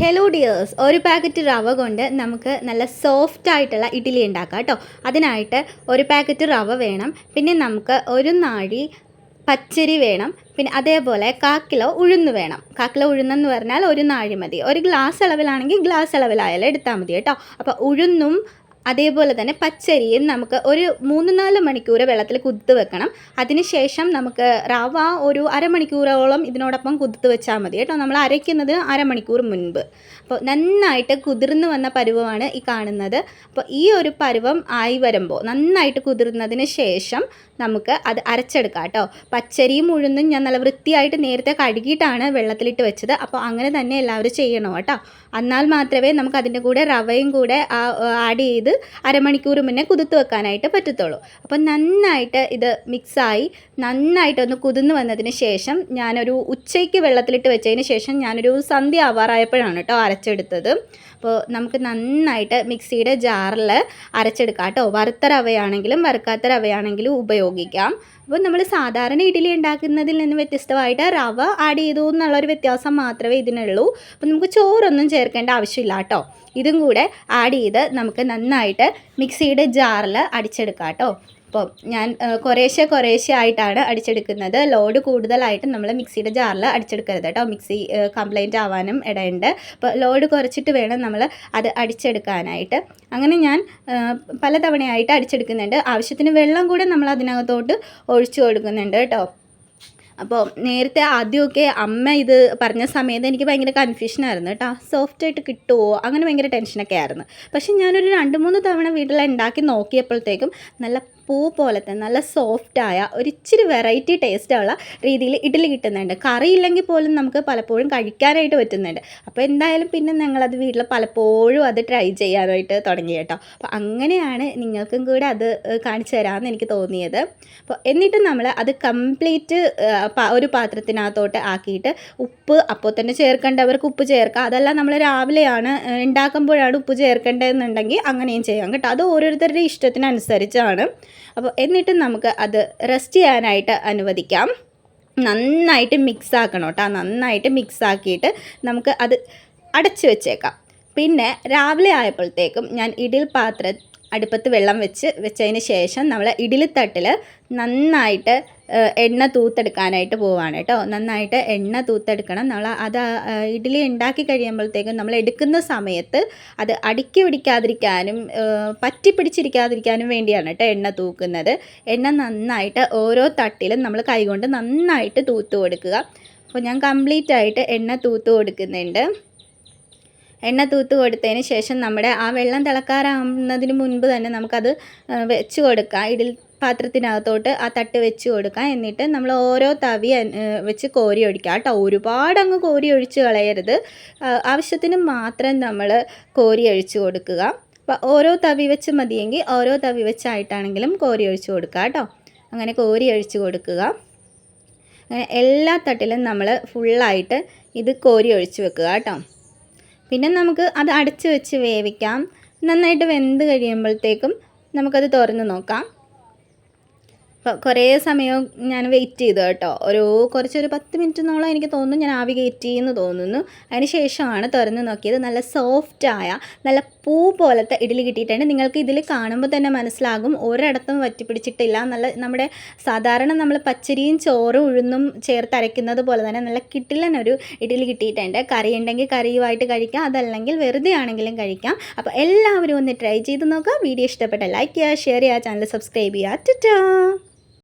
Hello dears ഒരു packet റവ കൊണ്ട് നമുക്ക് നല്ല സോഫ്റ്റ് ആയിട്ടുള്ള ഇഡ്ഡലി ഉണ്ടാക്കാം കേട്ടോ അതിനായിട്ട് ഒരു പാക്കറ്റ് റവ വേണം. പിന്നെ നമുക്ക് ഒരു നാഴി പച്ചരി വേണം. പിന്നെ അതേപോലെ കാ കിലോ ഉഴുന്ന് വേണം. കാ കിലോ ഉഴുന്നെന്ന് പറഞ്ഞാൽ ഒരു നാഴി മതി. ഒരു ഗ്ലാസ് അളവിലാണെങ്കിൽ ഗ്ലാസ് അളവിലായാലും എടുത്താൽ മതി കേട്ടോ. അപ്പോൾ ഉഴുന്നും അതേപോലെ തന്നെ പച്ചരിയും നമുക്ക് ഒരു മൂന്ന് നാല് മണിക്കൂർ വെള്ളത്തിൽ കുതിർത്ത് വെക്കണം. അതിനുശേഷം നമുക്ക് റവ ഒരു അരമണിക്കൂറോളം ഇതിനോടൊപ്പം കുതിർത്ത് വെച്ചാൽ മതി കേട്ടോ. നമ്മൾ അരയ്ക്കുന്നത് അരമണിക്കൂർ മുൻപ്. അപ്പോൾ നന്നായിട്ട് കുതിർന്ന് വന്ന പരുവമാണ് ഈ കാണുന്നത്. അപ്പോൾ ഈ ഒരു പരുവം ആയി വരുമ്പോൾ നന്നായിട്ട് കുതിർന്നതിന് ശേഷം നമുക്ക് അത് അരച്ചെടുക്കാം കേട്ടോ. പച്ചരിയും ഉഴുന്നും ഞാൻ നല്ല വൃത്തിയായിട്ട് നേരത്തെ കഴുകിയിട്ടാണ് വെള്ളത്തിലിട്ട് വെച്ചത്. അപ്പോൾ അങ്ങനെ തന്നെ എല്ലാവരും ചെയ്യണം കേട്ടോ. എന്നാൽ മാത്രമേ നമുക്ക് അതിന്റെ കൂടെ റവയും കൂടെ ആഡ് ചെയ്ത് അരമണിക്കൂർ മുന്നേ കുതിർത്ത് വെക്കാനായിട്ട് പറ്റത്തുള്ളൂ. അപ്പോൾ നന്നായിട്ട് ഇത് മിക്സായി നന്നായിട്ടൊന്ന് കുതിർന്ന് വന്നതിന് ശേഷം ഞാനൊരു ഉച്ചയ്ക്ക് വെള്ളത്തിലിട്ട് വെച്ചതിന് ശേഷം ഞാനൊരു സന്ധ്യ ആവാറായപ്പോഴാണ് കേട്ടോ അരച്ചെടുത്തത്. അപ്പോൾ നമുക്ക് നന്നായിട്ട് മിക്സിയുടെ ജാറിൽ അരച്ചെടുക്കാം കേട്ടോ. വറുത്ത റവയാണെങ്കിലും വറുക്കാത്ത റവയാണെങ്കിലും ഉപയോഗിക്കാം. അപ്പോൾ നമ്മൾ സാധാരണ ഇഡ്ഡലി ഉണ്ടാക്കുന്നതിൽ നിന്ന് വ്യത്യസ്തമായിട്ട് റവ ആഡ് ചെയ്തു എന്നുള്ളൊരു വ്യത്യാസം മാത്രമേ ഇതിനുള്ളൂ. അപ്പോൾ നമുക്ക് ചോറൊന്നും ചേർക്കേണ്ട ആവശ്യമില്ല കേട്ടോ. ഇതും കൂടെ ആഡ് ചെയ്ത് നമുക്ക് നന്നായിട്ട് മിക്സിയുടെ ജാറിൽ അടിച്ചെടുക്കാം കേട്ടോ. അപ്പോൾ ഞാൻ കുറേശ്ശെ കുറേശ്ശെ ആയിട്ടാണ് അടിച്ചെടുക്കുന്നത്. ലോഡ് കൂടുതലായിട്ട് നമ്മൾ മിക്സിയുടെ ജാറിൽ അടിച്ചെടുക്കരുത് കേട്ടോ. മിക്സി കംപ്ലൈന്റ് ആവാനും ഇടയുണ്ട്. അപ്പോൾ ലോഡ് കുറച്ചിട്ട് വേണം നമ്മൾ അത് അടിച്ചെടുക്കാനായിട്ട്. അങ്ങനെ ഞാൻ പലതവണയായിട്ട് അടിച്ചെടുക്കുന്നുണ്ട്. ആവശ്യത്തിന് വെള്ളം കൂടെ നമ്മൾ അതിനകത്തോട്ട് ഒഴിച്ചു കൊടുക്കുന്നുണ്ട് കേട്ടോ. അപ്പോൾ നേരത്തെ ആദ്യമൊക്കെ അമ്മ ഇത് പറഞ്ഞ സമയത്ത് എനിക്ക് ഭയങ്കര കൺഫ്യൂഷനായിരുന്നു കേട്ടോ. സോഫ്റ്റായിട്ട് കിട്ടുമോ അങ്ങനെ ഭയങ്കര ടെൻഷനൊക്കെ ആയിരുന്നു. പക്ഷേ ഞാനൊരു രണ്ട് മൂന്ന് തവണ വീട്ടിൽ ഉണ്ടാക്കി നോക്കിയപ്പോഴത്തേക്കും നല്ല പൂ പോലത്തെ നല്ല സോഫ്റ്റായ ഒരിച്ചിരി വെറൈറ്റി ടേസ്റ്റുള്ള രീതിയിൽ ഇഡ്ഡലി കിട്ടുന്നുണ്ട്. കറി ഇല്ലെങ്കിൽ പോലും നമുക്ക് പലപ്പോഴും കഴിക്കാനായിട്ട് പറ്റുന്നുണ്ട്. അപ്പോൾ എന്തായാലും പിന്നെ ഞങ്ങളത് വീട്ടിൽ പലപ്പോഴും അത് ട്രൈ ചെയ്യാനായിട്ട് തുടങ്ങി കേട്ടോ. അപ്പോൾ അങ്ങനെയാണ് നിങ്ങൾക്കും കൂടെ അത് കാണിച്ചു തരാമെന്ന് എനിക്ക് തോന്നിയത്. അപ്പോൾ എന്നിട്ട് നമ്മൾ അത് കംപ്ലീറ്റ് ഒരു പാത്രത്തിനകത്തോട്ട് ആക്കിയിട്ട് ഉപ്പ് അപ്പോൾ തന്നെ ചേർക്കേണ്ടവർക്ക് ഉപ്പ് ചേർക്കാം. അതല്ല നമ്മൾ രാവിലെയാണ് ഉണ്ടാക്കുമ്പോഴാണ് ഉപ്പ് ചേർക്കേണ്ടതെന്നുണ്ടെങ്കിൽ അങ്ങനെയും ചെയ്യാം കേട്ടോ. അത് ഓരോരുത്തരുടെ ഇഷ്ടത്തിനനുസരിച്ചാണ്. അപ്പോൾ എന്നിട്ട് നമുക്ക് അത് റെസ്റ്റ് ചെയ്യാനായിട്ട് അനുവദിക്കാം. നന്നായിട്ട് മിക്സ് ആക്കണം കേട്ടോ. നന്നായിട്ട് മിക്സ് ആക്കിയിട്ട് നമുക്ക് അത് അടച്ചു വെച്ചേക്കാം. പിന്നെ രാവിലെ ആയപ്പോഴത്തേക്കും ഞാൻ ഇടിൽ പാത്ര അടുപ്പത്ത് വെള്ളം വെച്ച് വെച്ചതിന് ശേഷം നമ്മൾ ഇഡ്ഡലിത്തട്ടിൽ നന്നായിട്ട് എണ്ണ തൂത്തെടുക്കാനായിട്ട് പോവാണ് കേട്ടോ. നന്നായിട്ട് എണ്ണ തൂത്തെടുക്കണം. നമ്മൾ അത് ഇഡ്ഡലി ഉണ്ടാക്കി കഴിയുമ്പോഴത്തേക്കും നമ്മൾ എടുക്കുന്ന സമയത്ത് അത് അടുക്കി പിടിക്കാതിരിക്കാനും പറ്റി പിടിച്ചിരിക്കാതിരിക്കാനും വേണ്ടിയാണ് കേട്ടോ എണ്ണ തൂക്കുന്നത്. എണ്ണ നന്നായിട്ട് ഓരോ തട്ടിലും നമ്മൾ കൈകൊണ്ട് നന്നായിട്ട് തൂത്ത് കൊടുക്കുക. അപ്പോൾ ഞാൻ കംപ്ലീറ്റ് ആയിട്ട് എണ്ണ തൂത്ത് കൊടുക്കുന്നുണ്ട്. എണ്ണ തൂത്ത് കൊടുത്തതിന് ശേഷം നമ്മുടെ ആ വെള്ളം തിളക്കാറാവുന്നതിന് മുൻപ് തന്നെ നമുക്കത് വെച്ച് കൊടുക്കാം. ഇഡിൽ പാത്രത്തിനകത്തോട്ട് ആ തട്ട് വെച്ച് കൊടുക്കാം. എന്നിട്ട് നമ്മൾ ഓരോ തവി വെച്ച് കോരി ഒഴിക്കുക കേട്ടോ ഒരുപാട് അങ്ങ് കോരി ഒഴിച്ച് കളയരുത്. ആവശ്യത്തിന് മാത്രം നമ്മൾ കോരി ഒഴിച്ച് കൊടുക്കുക. അപ്പോൾ ഓരോ തവി വെച്ച് മതിയെങ്കിൽ ഓരോ തവി വെച്ചായിട്ടാണെങ്കിലും കോരി ഒഴിച്ച് കൊടുക്കുക കേട്ടോ. അങ്ങനെ കോരി ഒഴിച്ച് കൊടുക്കുക. അങ്ങനെ എല്ലാ തട്ടിലും നമ്മൾ ഫുള്ളായിട്ട് ഇത് കോരി ഒഴിച്ച് വെക്കുക കേട്ടോ. പിന്നെ നമുക്ക് അത് അടച്ച് വെച്ച് വേവിക്കാം. നന്നായിട്ട് വെന്ത് കഴിയുമ്പോഴത്തേക്കും നമുക്കത് തുറന്ന് നോക്കാം. കുറേ സമയം ഞാൻ വെയിറ്റ് ചെയ്തു കേട്ടോ. ഒരു കുറച്ചൊരു പത്ത് മിനിറ്റിനോളം എനിക്ക് തോന്നുന്നു ഞാൻ ആവി കയറ്റി ചെയ്യുന്നു തോന്നുന്നു. അതിന് ശേഷമാണ് തുറന്ന് നോക്കിയത്. നല്ല സോഫ്റ്റായ നല്ല പൂ പോലത്തെ ഇഡ്ഡലി കിട്ടിയിട്ടുണ്ട്. നിങ്ങൾക്ക് ഇതിൽ കാണുമ്പോൾ തന്നെ മനസ്സിലാകും. ഒരിടത്തും വറ്റിപ്പിടിച്ചിട്ടില്ല. നല്ല നമ്മുടെ സാധാരണ നമ്മൾ പച്ചരിയും ചോറും ഉഴുന്നും ചേർത്ത് അരയ്ക്കുന്നത് പോലെ തന്നെ നല്ല കിട്ടില്ലെന്നൊരു ഇഡ്ഡലി കിട്ടിയിട്ടുണ്ട്. കറി ഉണ്ടെങ്കിൽ കറിയുമായിട്ട് കഴിക്കാം. അതല്ലെങ്കിൽ വെറുതെ ആണെങ്കിലും കഴിക്കാം. അപ്പോൾ എല്ലാവരും ഒന്ന് ട്രൈ ചെയ്ത് നോക്കുക. വീഡിയോ ഇഷ്ടപ്പെട്ട ലൈക്ക് ചെയ്യുക ഷെയർ ചെയ്യുക ചാനൽ സബ്സ്ക്രൈബ് ചെയ്യുക. ടാ